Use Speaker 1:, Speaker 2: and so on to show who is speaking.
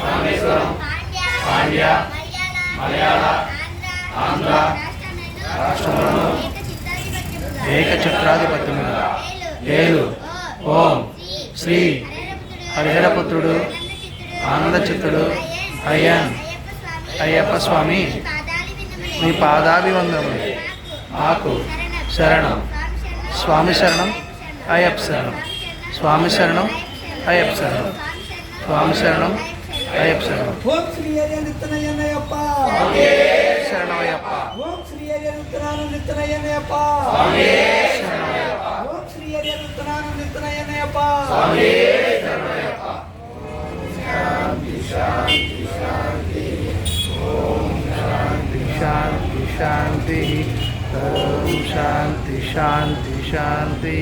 Speaker 1: రామేశ్వరం పాండ్య మలయాళ ఆంధ్ర రాష్ట్రములను
Speaker 2: ఏకఛత్రాధిపత్యముగా ఏలు ఓం శ్రీ హరిహరపుత్రుడు ఆనందచిత్తుడు అయ్యన్ అయ్యప్ప స్వామి మీ పాదాభివందములు మాకు శరణం. స్వామి శరణం. అయ్యప్ప శరణం. స్వామి శరణం అయ్యప్ప శరణం. స్వామి శరణం అయ్యప్ప శరణం.
Speaker 3: ఓం శ్రీ అయ్యప్ప.
Speaker 2: శరణం అయ్యప్ప.
Speaker 3: ఓం శ్రీ అయ్యప్ప. ఓం శ్రీ అయ్యప్ప.
Speaker 2: శాంతి शांति शांति शांति शांति।